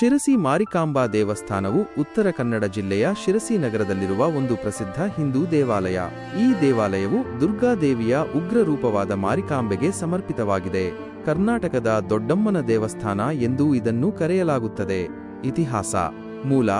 ಶಿರಸಿ ಮಾರಿಕಾಂಬಾ ದೇವಸ್ಥಾನವು ಉತ್ತರ ಕನ್ನಡ ಜಿಲ್ಲೆಯ ಶಿರಸಿ ನಗರದಲ್ಲಿರುವ ಒಂದು ಪ್ರಸಿದ್ಧ ಹಿಂದೂ ದೇವಾಲಯ. ಈ ದೇವಾಲಯವು ದುರ್ಗಾದೇವಿಯ ಉಗ್ರ ರೂಪವಾದ ಮಾರಿಕಾಂಬೆಗೆ ಸಮರ್ಪಿತವಾಗಿದೆ. ಕರ್ನಾಟಕದ ದೊಡ್ಡಮ್ಮನ ದೇವಸ್ಥಾನ ಎಂದೂ ಇದನ್ನು ಕರೆಯಲಾಗುತ್ತದೆ. ಇತಿಹಾಸ. ಮೂಲ.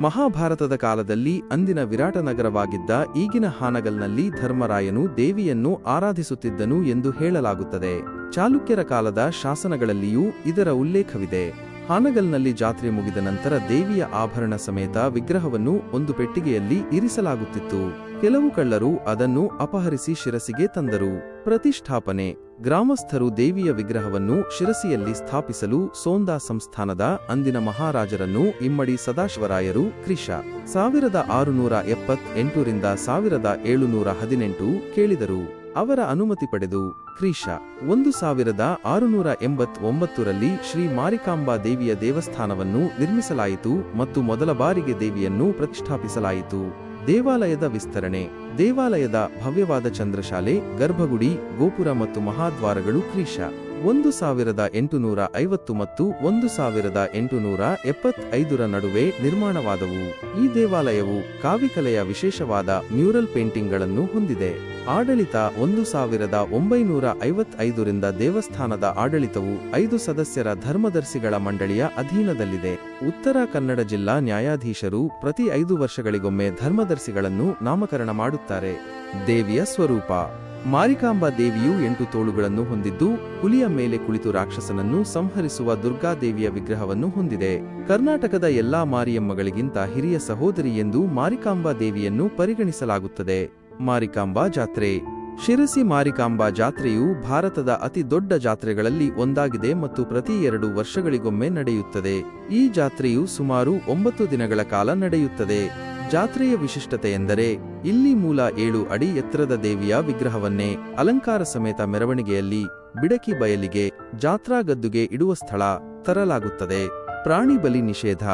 ಮಹಾಭಾರತದ ಕಾಲದಲ್ಲಿ ಅಂದಿನ ವಿರಾಟನಗರವಾಗಿದ್ದ ಈಗಿನ ಹಾನಗಲ್ನಲ್ಲಿ ಧರ್ಮರಾಯನು ದೇವಿಯನ್ನು ಆರಾಧಿಸುತ್ತಿದ್ದನು ಎಂದು ಹೇಳಲಾಗುತ್ತದೆ. ಚಾಲುಕ್ಯರ ಕಾಲದ ಶಾಸನಗಳಲ್ಲಿಯೂ ಇದರ ಉಲ್ಲೇಖವಿದೆ. ಹಾನಗಲ್ನಲ್ಲಿ ಜಾತ್ರೆ ಮುಗಿದ ನಂತರ ದೇವಿಯ ಆಭರಣ ಸಮೇತ ವಿಗ್ರಹವನ್ನು ಒಂದು ಪೆಟ್ಟಿಗೆಯಲ್ಲಿ ಇರಿಸಲಾಗುತ್ತಿತ್ತು. ಕೆಲವು ಕಳ್ಳರು ಅದನ್ನು ಅಪಹರಿಸಿ ಶಿರಸಿಗೆ ತಂದರು. ಪ್ರತಿಷ್ಠಾಪನೆ. ಗ್ರಾಮಸ್ಥರು ದೇವಿಯ ವಿಗ್ರಹವನ್ನು ಶಿರಸಿಯಲ್ಲಿ ಸ್ಥಾಪಿಸಲು ಸೋಂದಾ ಸಂಸ್ಥಾನದ ಅಂದಿನ ಮಹಾರಾಜರನ್ನು ಇಮ್ಮಡಿ ಸದಾಶಿವರಾಯರು ಕ್ರಿಶ ಸಾವಿರದ ಆರುನೂರ ಎಪ್ಪತ್ ಎಂಟರಿಂದ ಸಾವಿರದ ಏಳುನೂರ ಹದಿನೆಂಟು ಕೇಳಿದರು. ಅವರ ಅನುಮತಿ ಪಡೆದು ಕ್ರೀಶ ಒಂದು ಸಾವಿರದ ಆರುನೂರ ಎಂಬತ್ ಒಂಬತ್ತರಲ್ಲಿ ಶ್ರೀ ಮಾರಿಕಾಂಬಾ ದೇವಿಯ ದೇವಸ್ಥಾನವನ್ನು ನಿರ್ಮಿಸಲಾಯಿತು ಮತ್ತು ಮೊದಲ ಬಾರಿಗೆ ದೇವಿಯನ್ನು ಪ್ರತಿಷ್ಠಾಪಿಸಲಾಯಿತು. ದೇವಾಲಯದ ವಿಸ್ತರಣೆ, ದೇವಾಲಯದ ಭವ್ಯವಾದ ಚಂದ್ರಶಾಲೆ, ಗರ್ಭಗುಡಿ, ಗೋಪುರ ಮತ್ತು ಮಹಾದ್ವಾರಗಳು ಕ್ರಿಶ ಒಂದು ಸಾವಿರದ ಎಂಟುನೂರ ಐವತ್ತು ಮತ್ತು ಒಂದು ಸಾವಿರದ ಎಂಟುನೂರ ಎಪ್ಪತ್ತೈದರ ನಡುವೆ ನಿರ್ಮಾಣವಾದವು. ಈ ದೇವಾಲಯವು ಕಾವಿಕಲೆಯ ವಿಶೇಷವಾದ ಮ್ಯೂರಲ್ ಪೇಂಟಿಂಗ್ಗಳನ್ನು ಹೊಂದಿದೆ. ಆಡಳಿತ ಒಂದು ಸಾವಿರದ ಒಂಬೈನೂರ ಐವತ್ತೈದರಿಂದ ದೇವಸ್ಥಾನದ ಆಡಳಿತವು ಐದು ಸದಸ್ಯರ ಧರ್ಮದರ್ಶಿಗಳ ಮಂಡಳಿಯ ಅಧೀನದಲ್ಲಿದೆ. ಉತ್ತರ ಕನ್ನಡ ಜಿಲ್ಲಾ ನ್ಯಾಯಾಧೀಶರು ಪ್ರತಿ ಐದು ವರ್ಷಗಳಿಗೊಮ್ಮೆ ಧರ್ಮದರ್ಶಿಗಳನ್ನು ನಾಮಕರಣ ಮಾಡುತ್ತಾರೆ. ದೇವಿಯ ಸ್ವರೂಪ. ಮಾರಿಕಾಂಬಾ ದೇವಿಯು ಎಂಟು ತೋಳುಗಳನ್ನು ಹೊಂದಿದ್ದು, ಹುಲಿಯ ಮೇಲೆ ಕುಳಿತು ರಾಕ್ಷಸನನ್ನು ಸಂಹರಿಸುವ ದುರ್ಗಾದೇವಿಯ ವಿಗ್ರಹವನ್ನು ಹೊಂದಿದೆ. ಕರ್ನಾಟಕದ ಎಲ್ಲಾ ಮಾರಿಯಮ್ಮಗಳಿಗಿಂತ ಹಿರಿಯ ಸಹೋದರಿ ಎಂದು ಮಾರಿಕಾಂಬಾ ದೇವಿಯನ್ನು ಪರಿಗಣಿಸಲಾಗುತ್ತದೆ. ಮಾರಿಕಾಂಬಾ ಜಾತ್ರೆ. ಶಿರಸಿ ಮಾರಿಕಾಂಬಾ ಜಾತ್ರೆಯು ಭಾರತದ ಅತಿ ದೊಡ್ಡ ಜಾತ್ರೆಗಳಲ್ಲಿ ಒಂದಾಗಿದೆ ಮತ್ತು ಪ್ರತಿ ಎರಡು ವರ್ಷಗಳಿಗೊಮ್ಮೆ ನಡೆಯುತ್ತದೆ. ಈ ಜಾತ್ರೆಯು ಸುಮಾರು ಒಂಬತ್ತು ದಿನಗಳ ಕಾಲ ನಡೆಯುತ್ತದೆ. ಜಾತ್ರೆಯ ವಿಶಿಷ್ಟತೆ ಎಂದರೆ ಇಲ್ಲಿ ಮೂಲ ಏಳು ಅಡಿ ಎತ್ತರದ ದೇವಿಯ ವಿಗ್ರಹವನ್ನೇ, ಅಲಂಕಾರ ಸಮೇತ ಮೆರವಣಿಗೆಯಲ್ಲಿ, ಬಿಡಕಿ ಬಯಲಿಗೆ, ಜಾತ್ರಾ ಗದ್ದುಗೆ ಇಡುವ ಸ್ಥಳ ತರಲಾಗುತ್ತದೆ. ಪ್ರಾಣಿ ಬಲಿ ನಿಷೇಧ.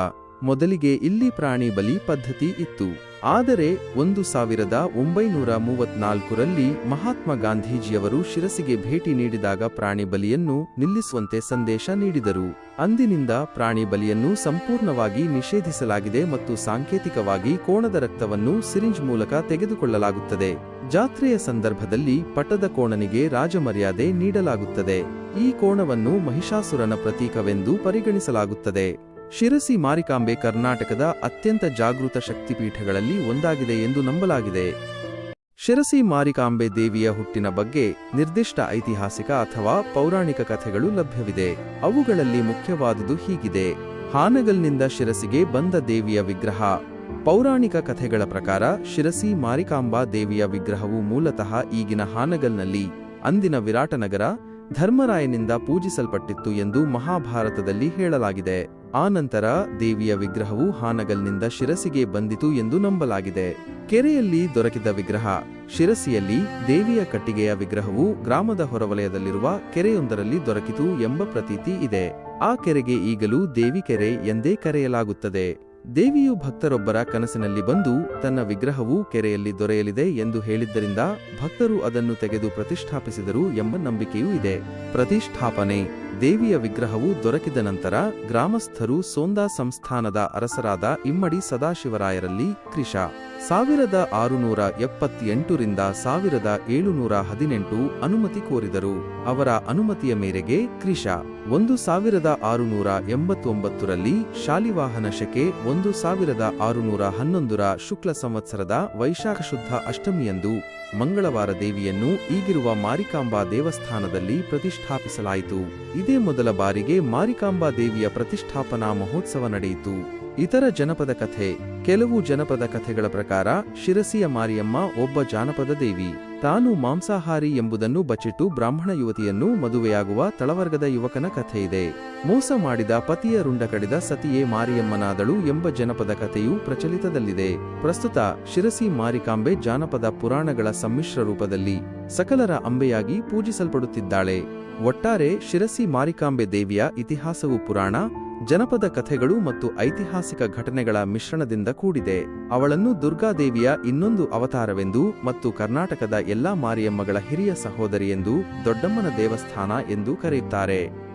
ಮೊದಲಿಗೆ ಇಲ್ಲಿ ಪ್ರಾಣಿ ಬಲಿ ಪದ್ಧತಿ ಇತ್ತು. ಆದರೆ ಒಂದು ಸಾವಿರದ ಒಂಬೈನೂರ ಮೂವತ್ನಾಲ್ಕರಲ್ಲಿ ಮಹಾತ್ಮ ಗಾಂಧೀಜಿಯವರು ಶಿರಸಿಗೆ ಭೇಟಿ ನೀಡಿದಾಗ ಪ್ರಾಣಿ ಬಲಿಯನ್ನು ನಿಲ್ಲಿಸುವಂತೆ ಸಂದೇಶ ನೀಡಿದರು. ಅಂದಿನಿಂದ ಪ್ರಾಣಿ ಬಲಿಯನ್ನು ಸಂಪೂರ್ಣವಾಗಿ ನಿಷೇಧಿಸಲಾಗಿದೆ ಮತ್ತು ಸಾಂಕೇತಿಕವಾಗಿ ಕೋಣದ ರಕ್ತವನ್ನು ಸಿರಿಂಜ್ ಮೂಲಕ ತೆಗೆದುಕೊಳ್ಳಲಾಗುತ್ತದೆ. ಜಾತ್ರೆಯ ಸಂದರ್ಭದಲ್ಲಿ ಪಟದ ಕೋಣನಿಗೆ ರಾಜಮರ್ಯಾದೆ ನೀಡಲಾಗುತ್ತದೆ. ಈ ಕೋಣವನ್ನು ಮಹಿಷಾಸುರನ ಪ್ರತೀಕವೆಂದು ಪರಿಗಣಿಸಲಾಗುತ್ತದೆ. ಶಿರಸಿ ಮಾರಿಕಾಂಬೆ ಕರ್ನಾಟಕದ ಅತ್ಯಂತ ಜಾಗೃತ ಶಕ್ತಿಪೀಠಗಳಲ್ಲಿ ಒಂದಾಗಿದೆ ಎಂದು ನಂಬಲಾಗಿದೆ. ಶಿರಸಿ ಮಾರಿಕಾಂಬೆ ದೇವಿಯ ಹುಟ್ಟಿನ ಬಗ್ಗೆ ನಿರ್ದಿಷ್ಟ ಐತಿಹಾಸಿಕ ಅಥವಾ ಪೌರಾಣಿಕ ಕಥೆಗಳು ಲಭ್ಯವಿದೆ. ಅವುಗಳಲ್ಲಿ ಮುಖ್ಯವಾದುದು ಹೀಗಿದೆ. ಹಾನಗಲ್ನಿಂದ ಶಿರಸಿಗೆ ಬಂದ ದೇವಿಯ ವಿಗ್ರಹ. ಪೌರಾಣಿಕ ಕಥೆಗಳ ಪ್ರಕಾರ ಶಿರಸಿ ಮಾರಿಕಾಂಬಾ ದೇವಿಯ ವಿಗ್ರಹವು ಮೂಲತಃ ಈಗಿನ ಹಾನಗಲ್ನಲ್ಲಿ, ಅಂದಿನ ವಿರಾಟನಗರ ಧರ್ಮರಾಯನಿಂದ ಪೂಜಿಸಲ್ಪಟ್ಟಿತ್ತು ಎಂದು ಮಹಾಭಾರತದಲ್ಲಿ ಹೇಳಲಾಗಿದೆ. ಆನಂತರ ದೇವಿಯ ವಿಗ್ರಹವು ಹಾನಗಲ್ನಿಂದ ಶಿರಸಿಗೆ ಬಂದಿತು ಎಂದು ನಂಬಲಾಗಿದೆ. ಕೆರೆಯಲ್ಲಿ ದೊರಕಿದ ವಿಗ್ರಹ, ಶಿರಸಿಯಲ್ಲಿ ದೇವಿಯ ಕಟ್ಟಿಗೆಯ ವಿಗ್ರಹವು ಗ್ರಾಮದ ಹೊರವಲಯದಲ್ಲಿರುವ ಕೆರೆಯೊಂದರಲ್ಲಿ ದೊರಕಿತು ಎಂಬ ಪ್ರತೀತಿ ಇದೆ. ಆ ಕೆರೆಗೆ ಈಗಲೂ ದೇವಿ ಕೆರೆ ಎಂದೇ ಕರೆಯಲಾಗುತ್ತದೆ. ದೇವಿಯು ಭಕ್ತರೊಬ್ಬರ ಕನಸಿನಲ್ಲಿ ಬಂದು ತನ್ನ ವಿಗ್ರಹವು ಕೆರೆಯಲ್ಲಿ ದೊರೆಯಲಿದೆ ಎಂದು ಹೇಳಿದ್ದರಿಂದ ಭಕ್ತರು ಅದನ್ನು ತೆಗೆದು ಪ್ರತಿಷ್ಠಾಪಿಸಿದರು ಎಂಬ ನಂಬಿಕೆಯೂ ಇದೆ. ಪ್ರತಿಷ್ಠಾಪನೆ ದೇವಿಯ ವಿಗ್ರಹವು ದೊರಕಿದ ನಂತರ ಗ್ರಾಮಸ್ಥರು ಸೋಂದಾ ಸಂಸ್ಥಾನದ ಅರಸರಾದ ಇಮ್ಮಡಿ ಸದಾಶಿವರಾಯರಲ್ಲಿ ಕೃಷ. ಸಾವಿರದ ಆರುನೂರ ಎಪ್ಪತ್ತೆಂಟರಿಂದ ಸಾವಿರದ ಏಳುನೂರ ಹದಿನೆಂಟು ಅನುಮತಿ ಕೋರಿದರು. ಅವರ ಅನುಮತಿಯ ಮೇರೆಗೆ ಕೃಷ. ಒಂದು ಸಾವಿರದ ಆರುನೂರ ಎಂಬತ್ತೊಂಬತ್ತರಲ್ಲಿ ಶಾಲಿವಾಹನ ಶಕೆ, ಒಂದು ಸಾವಿರದ ಆರುನೂರ ಹನ್ನೊಂದರ ಶುಕ್ಲ ಸಂವತ್ಸರದ ವೈಶಾಖ ಶುದ್ಧ ಅಷ್ಟಮಿಯಂದು ಮಂಗಳವಾರ ದೇವಿಯನ್ನು ಈಗಿರುವ ಮಾರಿಕಾಂಬಾ ದೇವಸ್ಥಾನದಲ್ಲಿ ಪ್ರತಿಷ್ಠಾಪಿಸಲಾಯಿತು. ಇದೇ ಮೊದಲ ಬಾರಿಗೆ ಮಾರಿಕಾಂಬಾ ದೇವಿಯ ಪ್ರತಿಷ್ಠಾಪನಾ ಮಹೋತ್ಸವ ನಡೆಯಿತು. ಇತರ ಜನಪದ ಕಥೆ, ಕೆಲವು ಜನಪದ ಕಥೆಗಳ ಪ್ರಕಾರ ಶಿರಸಿಯ ಮಾರಿಯಮ್ಮ ಒಬ್ಬ ಜಾನಪದ ದೇವಿ. ತಾನು ಮಾಂಸಾಹಾರಿ ಎಂಬುದನ್ನು ಬಚ್ಚಿಟ್ಟು ಬ್ರಾಹ್ಮಣ ಯುವತಿಯನ್ನು ಮದುವೆಯಾಗುವ ತಳವರ್ಗದ ಯುವಕನ ಕಥೆಯಿದೆ ಮೋಸ ಮಾಡಿದ ಪತಿಯ ರುಂಡ ಕಡಿದ ಸತಿಯೇ ಮಾರಿಯಮ್ಮನಾದಳು ಎಂಬ ಜನಪದ ಕಥೆಯು ಪ್ರಚಲಿತದಲ್ಲಿದೆ. ಪ್ರಸ್ತುತ ಶಿರಸಿ ಮಾರಿಕಾಂಬೆ ಜಾನಪದ ಪುರಾಣಗಳ ಸಮ್ಮಿಶ್ರ ರೂಪದಲ್ಲಿ ಸಕಲರ ಅಂಬೆಯಾಗಿ ಪೂಜಿಸಲ್ಪಡುತ್ತಿದ್ದಾಳೆ. ಒಟ್ಟಾರೆ ಶಿರಸಿ ಮಾರಿಕಾಂಬೆ ದೇವಿಯ ಇತಿಹಾಸವು ಪುರಾಣ, ಜನಪದ ಕಥೆಗಳು ಮತ್ತು ಐತಿಹಾಸಿಕ ಘಟನೆಗಳ ಮಿಶ್ರಣದಿಂದ ಕೂಡಿದೆ. ಅವಳನ್ನು ದುರ್ಗಾದೇವಿಯ ಇನ್ನೊಂದು ಅವತಾರವೆಂದು ಮತ್ತು ಕರ್ನಾಟಕದ ಎಲ್ಲಾ ಮಾರಿಯಮ್ಮಗಳ ಹಿರಿಯ ಸಹೋದರಿ ಎಂದು ದೊಡ್ಡಮ್ಮನ ದೇವಸ್ಥಾನ ಎಂದು ಕರೆಯುತ್ತಾರೆ.